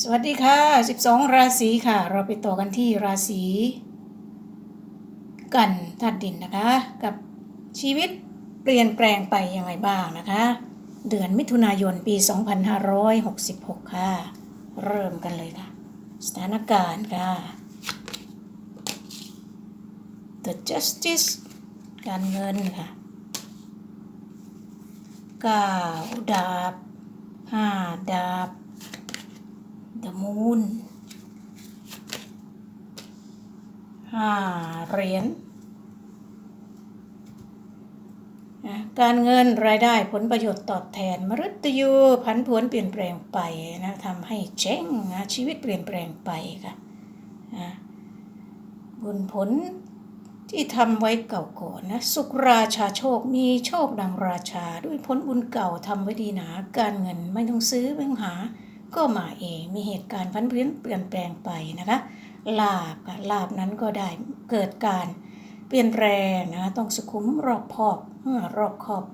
สวัสดีค่ะ 12 ราศีค่ะ เราไปต่อกันที่ราศีกันธาตุดินนะคะ กับชีวิตเปลี่ยนแปลงไปยังไงบ้างนะคะ เดือนมิถุนายนปี 2566 ค่ะ เริ่มกันเลยค่ะ สถานการณ์ค่ะ The Justice การเงินค่ะ9ดาบ5ดาบ The Moon ห้าเหรียญการเงินรายได้ผลประโยชน์ตอบแทนมฤตยูผันผวนเปลี่ยนแปลงไปนะทำให้เจ๊งนะชีวิตเปลี่ยนแปลงไปค่ะนะบุญผลที่ทำไว้เก่าก่อนนะสุขราชาโชคมีโชคดังราชา ด้วยผลบุญเก่าทำไว้ดีหนา การเงินไม่ต้องซื้อไม่ต้องหา ก็มาเองมีเหตุการณ์พันเปลี่ยนเปลี่ยนแปลงไปนะคะลาบค่ะลาบนั้นก็ได้เกิดการเปลี่ยนแปลงนะต้องสุขุมรอบคอบเอ่อรอบคอบ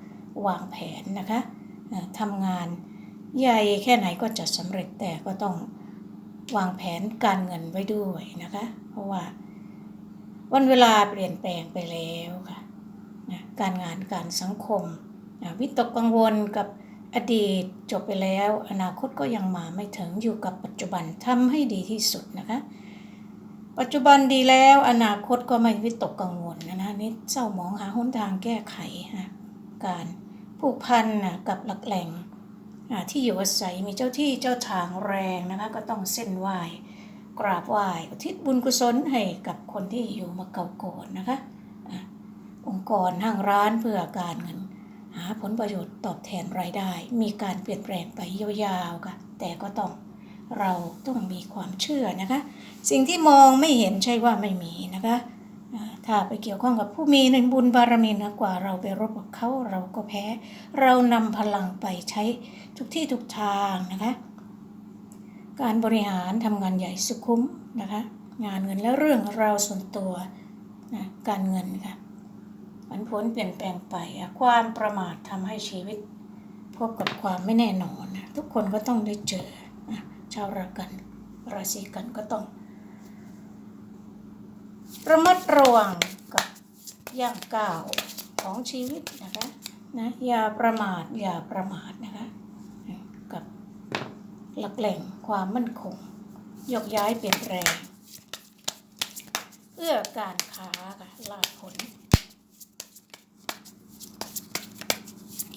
วางแผนนะคะอ่าทำงานใหญ่แค่ไหนก็จะสำเร็จแต่ก็ต้องวางแผนการเงินไว้ด้วยนะคะ เพราะว่าวันเวลาเปลี่ยนแปลงไปแล้วค่ะนะการงานการสังคมนะวิตกกังวลกับ อดีตจบไปแล้ว อนาคตก็ยังมาไม่ถึงอยู่กับปัจจุบันทำให้ดีที่สุดนะคะ ปัจจุบันดีแล้วอนาคตก็ไม่วิตกกังวลนะนะนี่เศร้าหมองหาหนทางแก้ไขนะการผูกพันนะกับหลักแหล่งที่อยู่อาศัยมีเจ้าที่เจ้าทางแรงนะคะก็ต้องเส้นไหว้กราบไหว้อุทิศบุญกุศลให้กับคนที่อยู่มาเก่าก่อนนะคะอะองค์กรห้างร้านเพื่อการเงิน หาผลประโยชน์ตอบแทนรายได้ มีการเปลี่ยนแปลงไปยาวๆค่ะ แต่ก็ต้องเราต้องมีความเชื่อนะคะ สิ่งที่มองไม่เห็นใช่ว่าไม่มีนะคะ ถ้าไปเกี่ยวข้องกับผู้มีในบุญบารมีนะกว่าเราไปรบกับเขาเราก็แพ้ เรานำพลังไปใช้ทุกที่ทุกทางนะคะ การบริหารทำงานใหญ่สุขุมนะคะ งานเงินและเรื่องเราส่วนตัวนะการเงินค่ะ มันผลเปลี่ยนแปลงไปอะความประมาททำให้ชีวิต พบกับความไม่แน่นอนนะทุกคนก็ต้องได้เจอนะชาวรากันราศีกันก็ต้อง ระมัดระวังกับย่างก้าวของชีวิตนะคะนะอย่าประมาทอย่าประมาทนะคะกับหลักแหล่งความมั่นคงยกย้ายเปลี่ยนแปลงเพื่อการค้าค่ะลาผล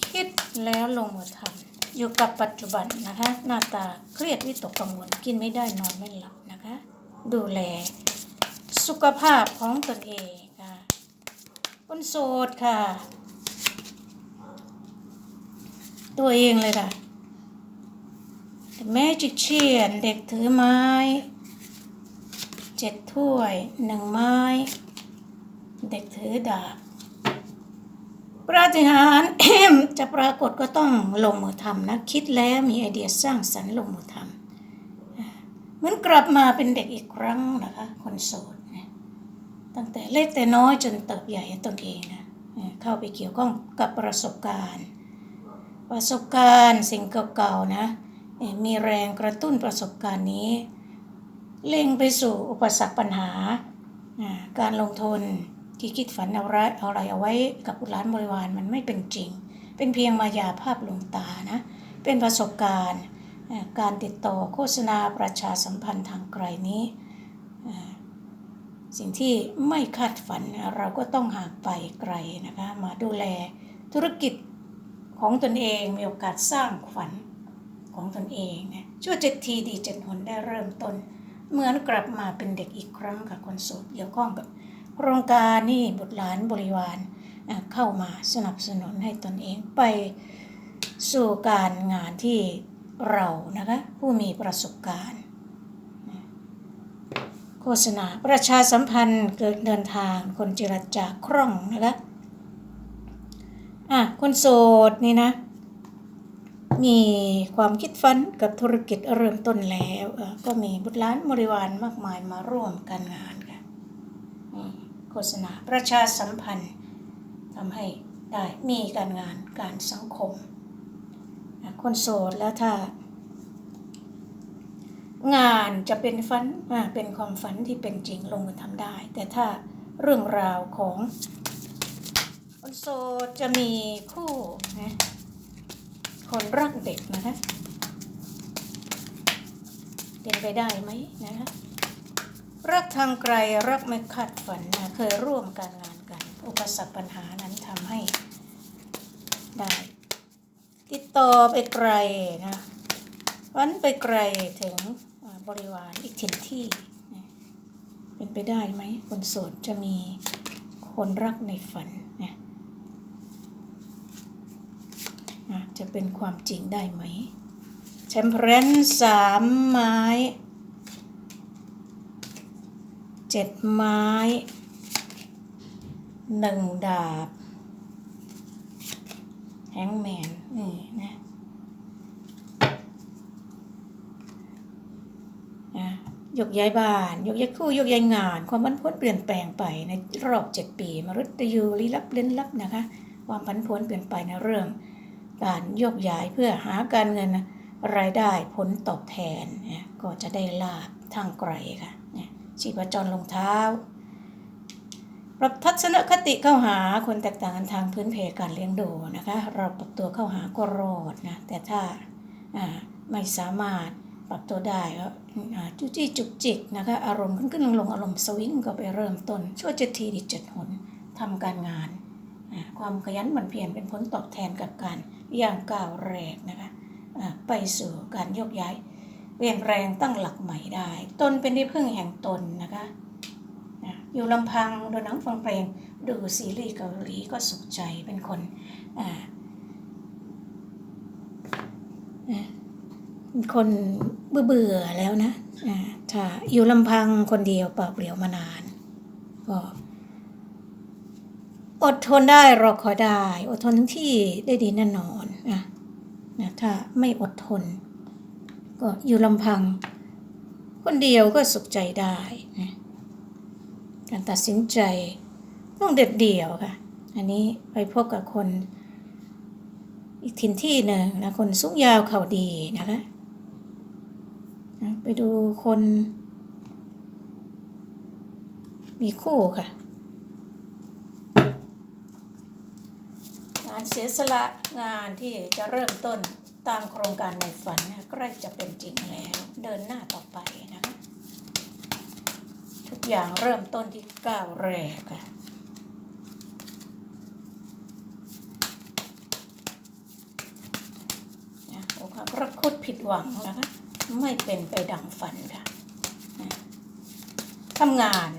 คิด แล้วลงมือทำอยู่กับปัจจุบันนะคะ หน้าตาเครียดวิตกกังวลกินไม่ได้นอนไม่หลับนะคะ ดูแล สุขภาพของตนเองค่ะคนโสดค่ะ ตัวเองเลยค่ะแม่จิกเชียนเด็กถือไม้เจ็ดถ้วยหนึ่งไม้ เด็กถือดาบ ปราฏิหาริย์จะปรากฏก็ต้องลงมือทำนะ คิดแล้วมีไอเดียสร้างสรรค์ลงมือทำเหมือนกลับมาเป็นเด็กอีกครั้งนะคะ คนโสดนะตั้งแต่เล็กแต่น้อยจนเติบใหญ่ตนเองนะเข้าไปเกี่ยวข้องกับประสบการณ์ ประสบการณ์สิ่งเก่าๆนะมีแรงกระตุ้นประสบการณ์นี้ เล็งไปสู่อุปสรรคปัญหาการลงทุน ที่คิดฝันเอาไรเอาอะไรเอาไว้กับบุตรหลานบริวารมันไม่เป็นจริง เป็นเพียงมายาภาพลวงตานะ เป็นประสบการณ์ การติดต่อโฆษณาประชาสัมพันธ์ทางไกลนี้ สิ่งที่ไม่คาดฝันเราก็ต้องห่างไปไกลนะคะ มาดูแลธุรกิจของตนเองมีโอกาสสร้างฝันของตนเองนะชั่วเจ็ดทีดีเจ็ดหนได้เริ่มต้น เหมือนกลับมาเป็นเด็กอีกครั้งกับคนโสดเกี่ยวข้องกับ โครงการนี่บุตรหลานบริวารเข้ามาสนับสนุนให้ตนเองไปสู่การงานที่เรานะคะผู้มีประสบการณ์ โฆษณาประชาสัมพันธ์เกิดเดินทางคนเจรจาคล่องนะคะอะคนโสดนี่นะ มีความคิดฝันกับธุรกิจเริ่มต้นแล้ว ก็มีบุตรหลานบริวารมากมายมาร่วมการงาน โฆษณาประชาสัมพันธ์ทำให้ได้มีการงานการสังคม คนโสดแล้วถ้า งานจะเป็นฝันเป็นความฝันที่เป็นจริงลงมือทำได้ แต่ถ้าเรื่องราวของคนโสดจะมีคู่นะคนรักเด็กนะคะเป็นไปได้ไหมนะคะ รักทางไกลรักไม่คาดฝันนะเคยร่วมการงานกัน อุปสรรคปัญหานั้นทำให้ได้ ติดต่อไปไกลนะวันไปไกลถึงบริวารอีกถิ่นที่ เป็นไปได้ไหมคนโสดจะมีคนรักในฝันนะอะจะเป็นความจริงได้ไหมแชมเปญสามไม้ เจ็ดไม้หนึ่งดาบ แฮงแมน นี่นะนะยกย้ายบ้าน ยกย้ายคู่ ยกย้ายงาน ความผันผวนเปลี่ยนแปลงไปในรอบเจ็ดปีมฤตยูลี้ลับเล่นลับนะคะ ความผันผวนเปลี่ยนไปในเรื่อง การยกย้ายเพื่อหาการเงินรายได้ผลตอบแทนนะก็จะได้ลาบทางไกลค่ะ ชีพจรลงเท้า ปรับทัศนคติเข้าหาคนแตกต่างกันทางพื้นเพการเลี้ยงดูนะคะ เราปรับตัวเข้าหาก็รอดนะ แต่ถ้าไม่สามารถปรับตัวได้ก็อ่จุจี้จุกจิกนะคะ อารมณ์ขึ้นขึ้นลงลงอารมณ์สวิงก็ไปเริ่มต้น ช่วยเจ็ดทีดีเจ็ดหนทำการงาน ความขยันหมั่นเพียรเป็นผลตอบแทนกับการย่างก้าวแรกนะคะไปสู่การยกย้าย เปลี่ยนแปลงตั้งหลักใหม่ได้ ตนเป็นที่พึ่งแห่งตนนะคะนะอยู่ลำพังดูหนังฟังเพลงดูซีรีส์เกาหลีก็สุขใจเป็นคนอ่าอ่าเป็นคนเบื่อแล้วนะอ่าถ้าอยู่ลำพังคนเดียวเปล่าเปลี่ยวมานานก็อดทนได้รอคอยได้ อดทนทั้งที่ได้ดีแน่นอนนะนะถ้าไม่อดทน ก็อยู่ลำพัง คนเดียวก็สุขใจได้นะการตัดสินใจต้องเด็ดเดี่ยวค่ะ อันนี้ไปพบกับคน อีกถิ่นที่หนึ่งนะ คนสูงยาวเข่าดีนะคะนะไปดูคน มีคู่ค่ะงานเสียสละงานที่จะเริ่มต้น ตามโครงการในฝันนะใกล้จะเป็นจริงแล้ว เดินหน้าต่อไปนะคะทุกอย่างเริ่มต้นที่ก้าวแรกค่ะนะโอ้ค่ะรักคุดผิดหวังนะคะ ไม่เป็นไปดังฝันค่ะทำงาน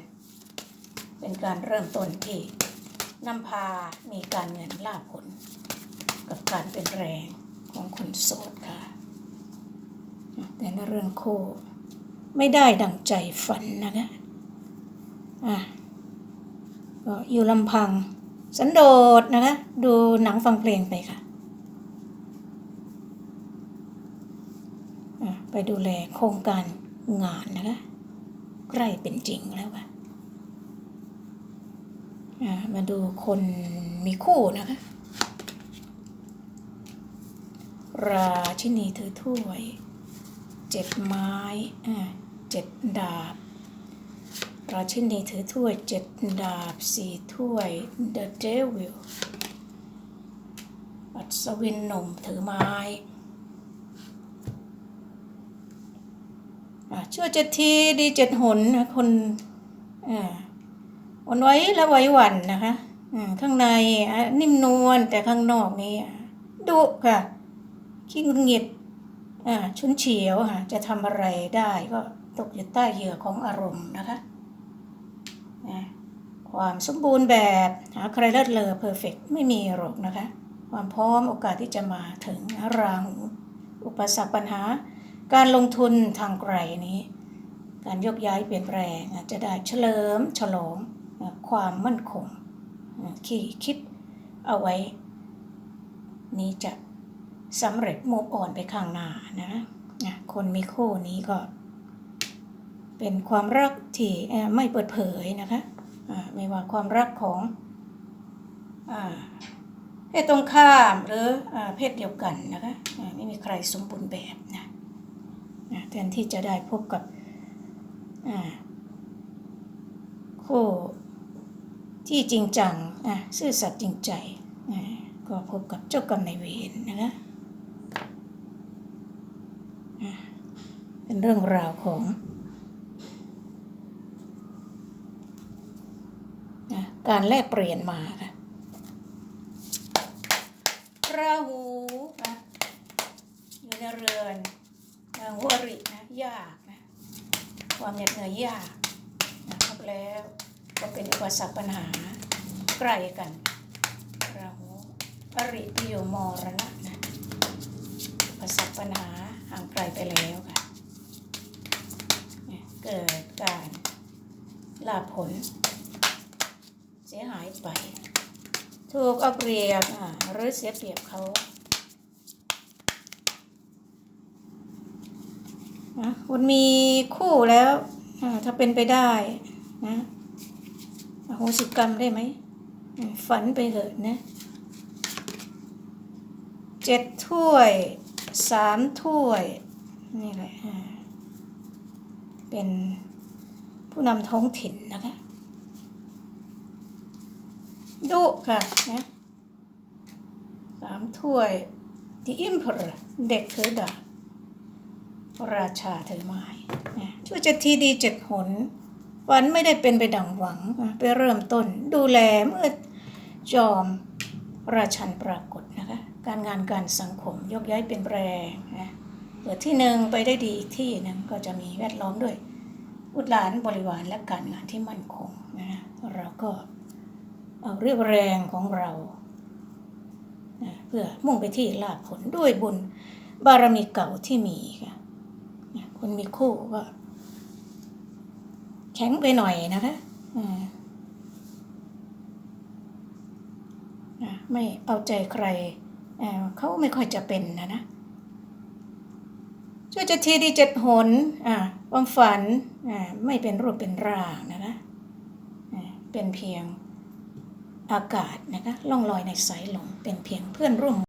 เป็นการเริ่มต้นที่นำพามีการเงินลาผล กับการเป็นแรง ของคนโสดค่ะ แต่ในเรื่องโคไม่ได้ดังใจฝันนะคะอะก็อยู่ลำพัง สันโดษนะคะ ดูหนังฟังเพลงไปค่ะอะไปดูแลโครงการงานนะคะ ใกล้เป็นจริงแล้วค่ะอะมาดูคนมีคู่นะคะ ราชินีถือถ้วยเจ็ดไม้เจ็ดดาบ ราชินีถือถ้วยเจ็ดดาบสี่ถ้วย The Devil อัศวินหนุ่มถือไม้อะชั่วเจ็ดทีดีเจ็ดหนนะคนอ่าอ่อนไหว้และไหว้หวันนะคะอ่าข้างในอะนิ่มนวลแต่ข้างนอกนี่ดุค่ะ ขี้งุดหงิดอ่าชุนเฉียวค่ะจะทำอะไรได้ก็ตกอยู่ใต้เหยื่อของอารมณ์นะคะความสมบูรณ์แบบหาใครเลิศเลอเพอร์เฟกไม่มีหรอกนะคะ ความพร้อมโอกาสที่จะมาถึงราหูอุปสรรคปัญหา การลงทุนทางไกลนี้ การยกย้ายเปลี่ยนแปลงจะได้เฉลิมฉลองความมั่นคงที่คิดเอาไว้ นี้จะ สำเร็จมูฟอ่อนไปข้างหน้านะนะคนมีคู่นี้ก็ เป็นความรักที่ไม่เปิดเผยนะคะไม่ว่าความรักของอเพศตรงข้ามหรืออเพศเดียวกันนะคะไม่มีใครสมบูรณ์แบบนะแทนที่จะได้พบกับคู่ที่จริงจังซื่อสัตย์จริงใจ ก็พบกับเจ้ากรรมนายเวรนะคะอะ เป็นเรื่องราวของอะการแลกเปลี่ยนมาค่ะราหูนะอยู่ในเรือนราหูอรินะยากนะความเหน็ดเหนื่อยยากนะครับแล้วก็เป็นอุปสรรคปัญหาใกล้กันราหูอริที่อยู่มรณะนะอุปสรรคปัญหาห่างไกลไปแล้วค่ะ เกิดการลาผล เสียหายไป ถูกเอาเปรียบอ่าหรือเสียเปรียบเขานะคุณมีคู่แล้วอ่าถ้าเป็นไปได้นะอโหสิกรรมได้ไหม ฝันไปเถอะนะเจ็ดถ้วยสามถ้วย นี่แหละ เป็นผู้นำท้องถิ่นนะคะดุค่ะนะสามถ้วย The Emperor เด็กถือดาบราชาถือไม้นะช่วยจะทีดีเจ็ดหนฝันไม่ได้เป็นไปดังหวัง ไปเริ่มต้น ดูแลเมื่อจอมราชันปรากฏนะคะ การงานการสังคมยกย้ายเป็นแปลงนะ เปิดที่หนึ่งไปได้ดีอีกที่หนึ่งก็จะมีแวดล้อมด้วยบุตรหลานบริวารและการงานที่มั่นคงนะเราก็เอาเรียบแรงของเรานะเพื่อมุ่งไปที่ลาภผลด้วยบุญบารมีเก่าที่มีค่ะนะคนมีคู่ก็แข็งไปหน่อยนะคะไม่เอาใจใครเขาไม่ค่อยจะเป็นนะนะ ช่วยจะทีดีเจ็ดหนอ่าความฝันอ่าไม่เป็นรูปเป็นร่างนะนะอ่าเป็นเพียงอากาศนะคะล่องลอยในสายลมเป็นเพียงเพื่อนร่วม